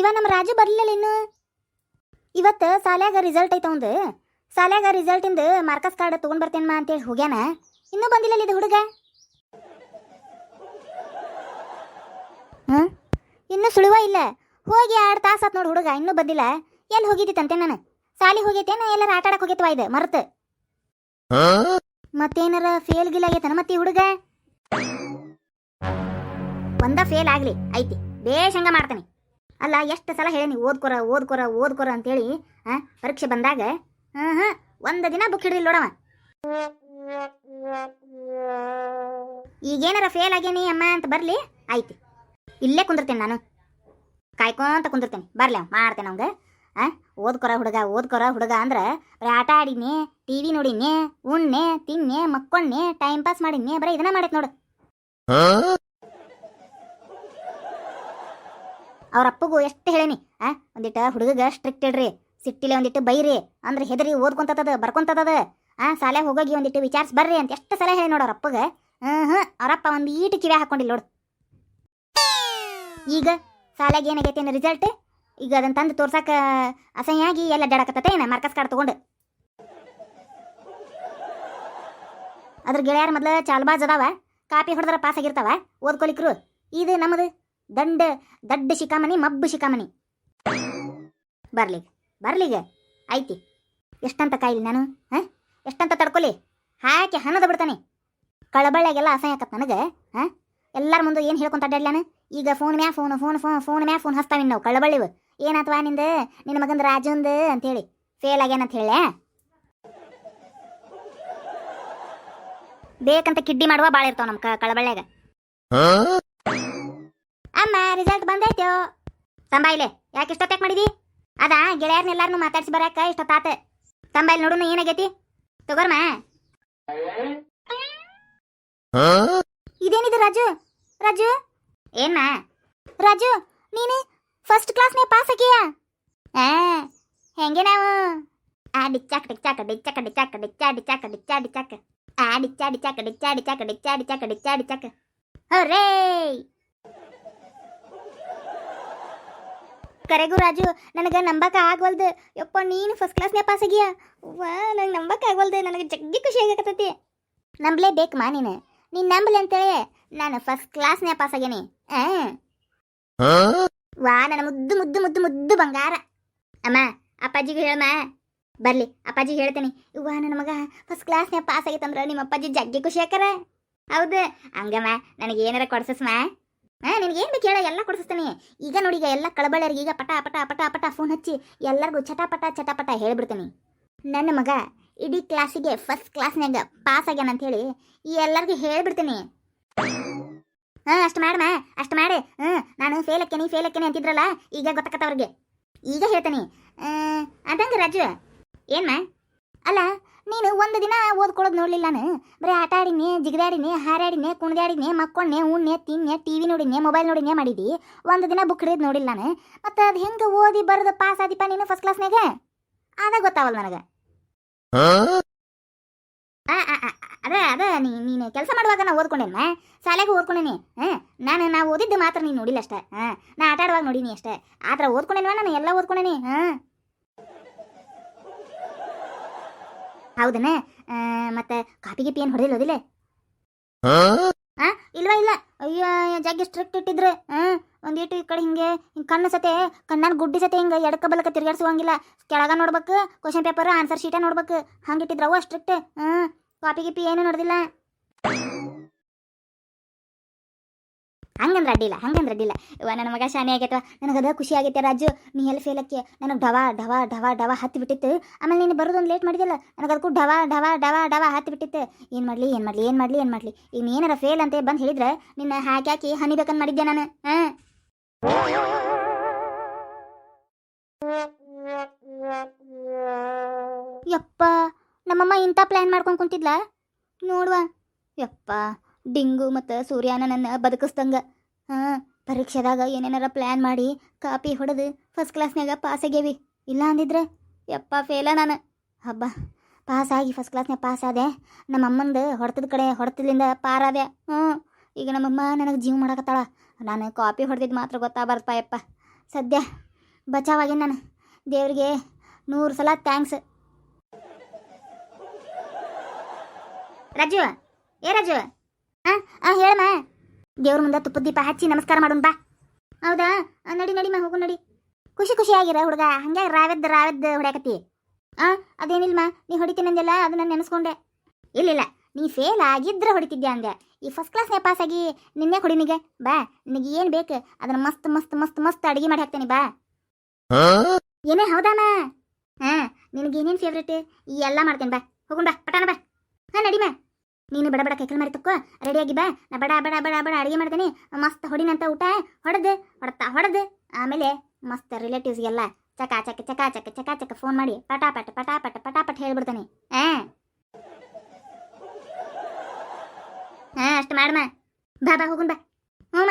ಇವ ನಮ್ಮ ರಾಜು ಬರ್ಲಿಲ್ಲ ಇನ್ನು? ಇವತ್ತು ಸಾಲ್ಯಾಗ ರಿಸಲ್ಟ್ ಐತ ಒಂದು ಸಾಲ್ಯಾಗ ರಿಸಲ್ಟಿಂದ ಮಾರ್ಕಸ್ ಕಾರ್ಡ್ ತೊಗೊಂಡ್ ಬರ್ತೇನೆ ಮಾ ಅಂತೇಳಿ ಹೋಗ್ಯಾನ. ಇನ್ನೂ ಬಂದಿಲ್ಲ ಇದು ಹುಡುಗ? ಹಾಂ? ಇನ್ನೂ ಸುಳುವ ಇಲ್ಲ. ಹೋಗಿ ಎರಡು ತಾಸು ಆತ್ ನೋಡಿ ಹುಡುಗ ಇನ್ನೂ ಬಂದಿಲ್ಲ. ಎಲ್ಲಿ ಹೋಗಿದ್ದಿತ್ತಂತೆ ನಾನು? ಸಾಲಿ ಹೋಗೈತೇನ? ಎಲ್ಲಾರ ಆಟ ಆಡಕ್ ಹೋಗೈತವ ಇದು? ಮರ್ತು. ಮತ್ತೇನಾರ ಫೇಲ್ ಗಿಲ್ ಆಗೈತನ ಮತ್ತೆ ಹುಡುಗ? ಒಂದ ಫೇಲ್ ಆಗ್ಲಿ ಐತಿ. ಬೇಷ್ ಹಂಗ ಮಾಡ್ತಾನೆ. ಅಲ್ಲ, ಎಷ್ಟು ಸಲ ಹೇಳೀನಿ ಓದ್ಕೊರ ಓದ್ಕೊರ ಓದ್ಕೊರ ಅಂತೇಳಿ ಹಾಂ ಪರೀಕ್ಷೆ ಬಂದಾಗ ಹಾಂ ಹಾಂ ಒಂದು ದಿನ ಬುಕ್ ಹಿಡಿದಿಲ್ಲ ನೋಡವ. ಈಗೇನಾರ ಫೇಲ್ ಆಗೇನಿ ಅಮ್ಮ ಅಂತ ಬರಲಿ, ಆಯ್ತು. ಇಲ್ಲೇ ಕುಂದಿರ್ತೇನೆ ನಾನು. ಕಾಯ್ಕೊಂತ ಕುಂದಿರ್ತೇನೆ. ಬರಲಿ ಅವ್, ಮಾಡ್ತೇನೆ ಅವಂಗೆ. ಹಾಂ ಓದ್ಕೊರ ಹುಡುಗ ಓದ್ಕೊರ ಹುಡುಗ ಅಂದ್ರೆ, ಬರೀ ಆಟ ಆಡಿನಿ ಟಿ ವಿ ನೋಡಿನಿ ಉಣ್ಣೆ ತಿನ್ನೆ ಮಕ್ಕೊಂಡೆ ಟೈಮ್ ಪಾಸ್ ಮಾಡಿನಿ ಬರೀ ಇದನ್ನ ಮಾಡೈತೆ ನೋಡು. ಅವ್ರ ಅಪ್ಪಗೂ ಎಷ್ಟು ಹೇಳೇನಿ, ಆ? ಒಂದಿಟ್ಟು ಹುಡುಗಗ ಸ್ಟ್ರಿಕ್ಟ್ ಇಡ್ರಿ, ಸಿಟ್ಟಿಲೆ ಒಂದಿಟ್ಟು ಬೈರಿ, ಅಂದ್ರೆ ಹೆದರಿ ಓದ್ಕೊಂತದ ಬರ್ಕೊಂತದ ಆ? ಸಾಲೆ ಹೋಗೋಗಿ ಒಂದಿಟ್ಟು ವಿಚಾರಿಸ್ ಬರ್ರಿ ಅಂತ ಎಷ್ಟು ಸಲ ಹೇಳಿ ನೋಡು ಅಪ್ಪಗ. ಹ್ಞೂ ಅವರಪ್ಪ ಒಂದು ಈಟು ಕಿವ್ಯಾ ಹಾಕೊಂಡಿಲ್ಲ ನೋಡು. ಈಗ ಸಾಲ್ಯಾಗ ಏನಾಗೈತೆ ಏನು ರಿಸಲ್ಟ್ ಈಗ ಅದನ್ನ ತಂದು ತೋರ್ಸಕ್ಕ ಅಸಹ್ಯ ಆಗಿ ಎಲ್ಲ ಅಡ್ಡಾಡಕತ್ತತೆ, ಏನು ಮಾರ್ಕಸ್ ಕಾರ್ಡ್ ತಗೊಂಡು. ಅದ್ರ ಗೆಳೆಯರ ಮೊದ್ಲು ಚಾಲ್ಬಾಜ್ ಅದಾವ, ಕಾಪಿ ಹೊಡೆದ್ರೆ ಪಾಸ್ ಆಗಿರ್ತಾವ, ಓದ್ಕೊಲಿಕ್ರು. ಇದು ನಮ್ಮದು ದಂಡ, ದಡ್ಡ ಶಿಖಾಮಣಿ, ಮಬ್ಬು ಶಿಖಾಮಣಿ. ಬರ್ಲಿ ಬರ್ಲಿಗೆ ಐತಿ ಎಷ್ಟಂತ ಕಾಯಿಲಿ ನಾನು, ಹಾಂ? ಎಷ್ಟಂತ ತಡ್ಕೊಲಿ? ಹಾಕಿ ಹಣದ ಬಿಡ್ತಾನೆ. ಕಳಬಳ್ಳಾಗೆಲ್ಲ ಅಸಹ್ಯ ಆಕತ್ ನನಗೆ, ಹಾಂ? ಎಲ್ಲರ ಮುಂದೆ ಏನು ಹೇಳ್ಕೊಂತ ನಾನು? ಈಗ ಫೋನ್ ಮ್ಯಾ ಫೋನ್ ಫೋನ್ ಫೋನ್ ಫೋನ್ ಮ್ಯಾ ಫೋನ್ ಹಚ್ತಾವಿನ್ ನಾವು? ಕಳಬಳ್ಳಿವು ಏನಾತ್ವಾ ನಿಂದ? ನಿನ್ನ ಮಗಂದ ಅಂತ ಅಂತೇಳಿ. ಫೇಲ್ ಆಗ್ಯಾನ ಅಂತ ಹೇಳ ಬೇಕಂತ ಕಿಡ್ಡಿ ಮಾಡುವ ಭಾಳ ಇರ್ತಾವ ನಮ್ಮ ಕಳಬಳ್ಳ್ಯಾಗ. ಬಂದೈತೋ ತಂಬಾಯಿಲೆ, ಯಾಕೆ ಇಷ್ಟೊತ್ತಾಕ್ ಮಾಡಿದಿ? ಅದಾ, ಗೆಳೆಯರ್ನೆಲ್ಲಾರನು ಮಾತಾಡ್ಸಿ ಬರಾಕ ಇಷ್ಟೊತ್ತಾತ. ತಂಬಾಯಿಲ್ ನೋಡುನು ಏನಾಗೈತಿ? ತಗೋರ್ಮ? ಇದೇನಿದು ರಾಜು? ರಾಜು? ಏನ್ಮ? ರಾಜು, ನೀನು ಫಸ್ಟ್ ಕ್ಲಾಸ್ನೇ ಪಾಸ್ ಆಗಿಯಾ? ಆ, ಹೆಂಗೆ ನಾವು? ಆ, ಡಿಚ್ಚಾಕ ಡಿಚ್ಚಾಕ ಡಿಚ್ಚಾಕ ಡಿಚ್ಚಾಕ, ಡಿಚ್ಚಾ ಡಿಚ್ಚಾಕ ಡಿಚ್ಚಾ, ಡಿಚ್ಚಾಕ. ಆ, ಡಿಚ್ಚಾ, ಡಿಚ್ಚಾಕ ಡಿಚ್ಚಾ ಡಿಚ್ಚಾಕ ಡಿಚ್ಚಾ ಡಿಚ್ಚಾಕ ಡಿಚ್ಚಾ ಡಿಚ್ಚಾಕ ಹೌರೇ ಕರೆಗೂ ರಾಜು ನನಗೆ ನಂಬಕ ಆಗವಲ್ದು. ಯಪ್ಪ ನೀನು ಫಸ್ಟ್ ಕ್ಲಾಸ್ನೇ ಪಾಸ್ ಆಗಿಯಾ? ವಾ ನಂಗೆ ನಂಬಕ ಆಗವಲ್ದು. ನನಗೆ ಜಗ್ಗಿ ಖುಷಿ ಆಗಕತ್ತೈತಿ. ಮಾ ನೀನು? ನೀನು ನಂಬಲಿ ಅಂತೇಳಿ ನಾನು ಫಸ್ಟ್ ಕ್ಲಾಸ್ನೇ ಪಾಸ್ ಆಗೇನಿ. ಆ? ವಾ ನನ್ನ ಮುದ್ದು ಮುದ್ದು ಮುದ್ದು ಮುದ್ದು ಬಂಗಾರ. ಅಮ್ಮ ಅಪ್ಪಾಜಿಗೂ ಹೇಳಮ್ಮ. ಬರಲಿ ಅಪ್ಪಾಜಿಗೆ ಹೇಳ್ತೇನೆ. ವಾ ನನ್ನ ಮಗ ಫಸ್ಟ್ ಕ್ಲಾಸ್ನೇ ಪಾಸ್ ಆಗೈತಂದ್ರೆ ನಿಮ್ಮ ಅಪ್ಪಾಜಿ ಜಗ್ಗಿ ಖುಷಿ ಆಕರ ಹೌದು. ಹಂಗಮ್ಮ ನನಗೆ ಏನಾರ ಕೊಡ್ಸಸ್ಮ? ಹಾ ನಿನಗೆ ಏನು ಬೇಕು ಹೇಳ, ಎಲ್ಲ ಕೊಡಿಸ್ತೀನಿ ಈಗ ನೋಡಿ, ಈಗ ಎಲ್ಲ ಕಳಬಳ್ಳರಿಗೆ ಈಗ ಪಟ ಪಟ ಪಟ ಪಟ ಫೋನ್ ಹಚ್ಚಿ ಎಲ್ಲರಿಗೂ ಚಟಪಟ ಚಟಪಟ ಹೇಳ್ಬಿಡ್ತೀನಿ. ನನ್ನ ಮಗ ಇಡೀ ಕ್ಲಾಸಿಗೆ ಫಸ್ಟ್ ಕ್ಲಾಸ್ನಾಗ ಪಾಸ್ ಆಗ್ಯಾನ ಅಂತೇಳಿ ಈ ಎಲ್ಲರಿಗೂ ಹೇಳಿಬಿಡ್ತೀನಿ. ಹಾಂ, ಅಷ್ಟು ಮಾಡಮ್ಮ ಅಷ್ಟು ಮಾಡಿ. ಹ್ಞೂ ನಾನು ಫೇಲ್ ಅಕ್ಕೇನಿ ಫೇಲ್ ಅಕ್ಕೇನಿ ಅಂತಿದ್ರಲ್ಲ, ಈಗ ಗೊತ್ತಾಗತ್ತವ್ರಿಗೆ ಈಗ ಹೇಳ್ತೀನಿ. ಅದಂಗ ರಾಜು. ಏನ್ಮ? ಅಲ್ಲ, ನೀನು ಒಂದು ದಿನ ಓದ್ಕೊಳ್ಳೋದು ನೋಡಲಿಲ್ಲ ನಾನು? ಬರೀ ಆಟ ಆಡಿನಿ ಜಿಗಿದಾಡಿನಿ ಹಾರಾಡಿನಿ ಕುಣಿದಾಡಿನಿ ಮಕ್ಕೊಂಡೆ ಉಣ್ಣೆ ತಿನ್ನೆ ಟಿ ವಿ ನೋಡಿನಿ ಮೊಬೈಲ್ ನೋಡಿನೇ ಮಾಡಿದಿ? ಒಂದು ದಿನ ಬುಕ್ ಹಿಡಿದು ನೋಡಿಲ್ಲ ನಾನು. ಮತ್ತು ಅದು ಹೆಂಗೆ ಓದಿ ಬರೆದು ಪಾಸ್ ಆದಿಪ್ಪ ನೀನು ಫಸ್ಟ್ ಕ್ಲಾಸ್ನಾಗ ಅದ ಗೊತ್ತಾವಲ್ಲ ನನಗೆ. ಅದ ಅದ, ನೀ, ನೀನು ಕೆಲಸ ಮಾಡುವಾಗ ನಾ ಓದ್ಕೊಂಡೇನ? ಶಾಲೆಗೆ ಓದ್ಕೊಂಡೇನಿ. ಹಾಂ, ನಾನು ನಾ ಓದಿದ್ದು ಮಾತ್ರ ನೀನು ನೋಡಿಲ್ಲ ಅಷ್ಟೇ. ಹಾಂ, ನಾ ಆಟ ಆಡುವಾಗ ನೋಡೀನಿ ಅಷ್ಟೇ. ಆ ಥರ ಓದ್ಕೊಂಡೇನವ ನಾನು? ಎಲ್ಲ ಓದ್ಕೊಂಡೇನಿ. ಹಾಂ. ಹೌದನ? ಮತ್ತೆ ಕಾಪಿ ಗಿಪಿ ಏನು ಹೊಡೆದಿಲ್ಲ ಓದಿಲ್ಲ ಆ ಇಲ್ವಾ ಇಲ್ಲ. ಅಯ್ಯೋ ಜಗ್ಗಿ ಸ್ಟ್ರಿಕ್ಟ್ ಇಟ್ಟಿದ್ರು ಹಾಂ ಒಂದೀಟು ಈ ಕಡೆ ಹಿಂಗೆ ಹಿಂಗೆ ಕಣ್ಣು ಸತೆ ಕಣ್ಣನ ಗುಡ್ಡಿ ಸತೆ ಹಿಂಗೆ ಎಡಕ ಬಲಕ ತಿರ್ಗಾಡ್ಸುವಂಗಿಲ್ಲ ಕೆಳಗ ನೋಡ್ಬೇಕು ಕ್ವಶನ್ ಪೇಪರ್ ಆನ್ಸರ್ ಶೀಟ ನೋಡ್ಬೇಕು. ಹಂಗೆ ಇಟ್ಟಿದ್ರವ ಸ್ಟ್ರಿಕ್ಟ್ ಹ್ಮ್ ಕಾಪಿ ಗಿಪಿ ಏನು ನೋಡ್ದಿಲ್ಲ ಹಂಗಂದ್ರೆ ಅಡ್ಡಿಲ್ಲ ಹಂಗಂದ್ರೆ ಅಡ್ಡಿಲ್ಲ ಇವ ನನ್ನ ಮಗ ಶಾನೆ ನನಗೆ ನನಗದ ಖುಷಿ ಆಗೈತೆ ರಾಜು. ನೀ ಎಲ್ಲಿ ಫೇಲಕ್ಕೆ ನನಗೆ ಢವ ಢವ ಢವ ಡವ ಹತ್ತಿ ಬಿಟ್ಟಿತ್ತು. ಆಮೇಲೆ ನೀನು ಬರೋದೊಂದು ಲೇಟ್ ಮಾಡಿದಿಲ್ಲ ನನಗೆ ಅದಕ್ಕೂ ಢವ ಢವ ಡವ ಢವ ಹತ್ತಿ ಬಿಟ್ಟಿತ್ತು. ಏನು ಮಾಡಲಿ ಏನು ಮಾಡಲಿ ಏನು ಮಾಡಲಿ ಏನು ಮಾಡಲಿ? ಈಗ ಏನಾರ ಫೇಲ್ ಅಂತ ಬಂದು ಹೇಳಿದ್ರೆ ನಿನ್ನ ಹಾಕಿ ಹಾಕಿ ಹನಿಬೇಕಂತ ಮಾಡಿದ್ದೆ ನಾನು? ಹಾಂ? ಯಪ್ಪ, ನಮ್ಮಮ್ಮ ಇಂಥ ಪ್ಲ್ಯಾನ್ ಮಾಡ್ಕೊಂಡು ಕುಂತಿದ್ಲ? ನೋಡುವ. ಯಪ್ಪ. ಡಿಂಗು ಮತ್ತು ಸೂರ್ಯನ ನನ್ನ ಬದುಕಿಸ್ದಂಗ. ಹಾಂ, ಪರೀಕ್ಷೆದಾಗ ಏನೇನಾರ ಪ್ಲ್ಯಾನ್ ಮಾಡಿ ಕಾಪಿ ಹೊಡೆದು ಫಸ್ಟ್ ಕ್ಲಾಸ್ನಾಗ ಪಾಸ್ ಆಗ್ಯಾವಿ. ಇಲ್ಲ ಅಂದಿದ್ರೆ ಯಪ್ಪ ಫೇಲ ನಾನು. ಹಬ್ಬ ಪಾಸ್ ಆಗಿ ಫಸ್ಟ್ ಕ್ಲಾಸ್ನಾಗ ಪಾಸ್ ಆದೆ. ನಮ್ಮ ಅಮ್ಮಂದು ಹೊಡೆತದ ಕಡೆ ಹೊಡೆತದಿಂದ ಪಾರಾದೆ ಹ್ಞೂ, ಈಗ ನಮ್ಮಮ್ಮ ನನಗೆ ಜೀವ ಮಾಡಕತ್ತಾಳ. ನಾನು ಕಾಪಿ ಹೊಡೆದಿದ್ದು ಮಾತ್ರ ಗೊತ್ತಾಗಬಾರ್ದಪ್ಪ ಯಪ್ಪ. ಸದ್ಯ ಬಚಾವಾಗಿ ನಾನು. ದೇವ್ರಿಗೆ ನೂರು ಸಲ ಥ್ಯಾಂಕ್ಸ್ ರಾಜು ಏ ರಾಜು ಹಾಂ ಹೇಳಮ್ಮ. ದೇವ್ರ ಮುಂದೆ ತುಪ್ಪದ ದೀಪ ಹಚ್ಚಿ ನಮಸ್ಕಾರ ಮಾಡೋಣ ಬಾ. ಹೌದಾ? ನಡಿ ನಡಿಮ್ಮ ಹೋಗು, ನಡಿ. ಖುಷಿ ಖುಷಿಯಾಗಿರ ಹುಡುಗ. ಹಂಗೆ ರಾವೆದ್ದು ರಾವೆದ್ದು ಹೊಡ್ಯಾಕತ್ತಿ. ಆ ಅದೇನಿಲ್ಮ ನೀ ಹೊಡಿತೀನಂದೆಲ್ಲ ಅದನ್ನ ನೆನೆಸ್ಕೊಂಡೆ. ಇಲ್ಲ ಇಲ್ಲ, ನೀ ಫೇಲ್ ಆಗಿದ್ರೆ ಹೊಡಿತಿದ್ಯಾ ಅಂದೆ ಈ ಫಸ್ಟ್ ಕ್ಲಾಸ್ನೇ ಪಾಸ್ ಆಗಿ ನಿನ್ನೆ ಹೊಡಿನಿಗೆ ಬಾ, ನಿನಗೆ ಏನು ಬೇಕು? ಅದನ್ನ ಮಸ್ತ್ ಮಸ್ತ್ ಮಸ್ತ್ ಮಸ್ತ್ ಅಡಿಗೆ ಮಾಡಿ ಹಾಕ್ತೇನೆ, ಬಾ. ಏನೇ ಹೌದಾಮ ಹಾ, ನಿನಗೆ ಏನೇನು ಫೇವ್ರೇಟ್ ಈ ಎಲ್ಲ ಮಾಡ್ತೇನೆ, ಬಾ. ಹೋಗೋಣ, ಬಾ. ಪಟಾನ ಬಾ. ಹಾಂ ನಡಿಮ ನೀನು ಬಡ ಬಡ ಕೈಕಲ್ ಮಾಡಿ ತಕ್ಕೋ. ರೆಡಿಯಾಗಿ ಬಾ. ನಾ ಬಡ ಬಡ ಬಡ ಬಡ ಅಡಿಗೆ ಮಾಡ್ತೀನಿ ಮಸ್ತ್ ಹೊಡಿನಂತ ಊಟ. ಹೊಡೆದು, ಹೊಡ್ತಾ, ಹೊಡೆದು. ಆಮೇಲೆ ಮಸ್ತ್ ರಿಲೇಟಿವ್ಸ್ಗೆಲ್ಲ ಚಕ ಚಕ ಚಕ ಚಕ ಚಕ ಚಕ ಫೋನ್ ಮಾಡಿ ಪಟಾಪಟ ಪಟಾಪಟ, ಪಟಾಪಟ್ ಹೇಳ್ಬಿಡ್ತಾನೆ. ಹಾ ಹಾ ಅಷ್ಟು ಮಾಡಮ್ಮ ಬಾ ಬಾ, ಹೋಗುನ್ ಬಾ. ಹ್ಞೂ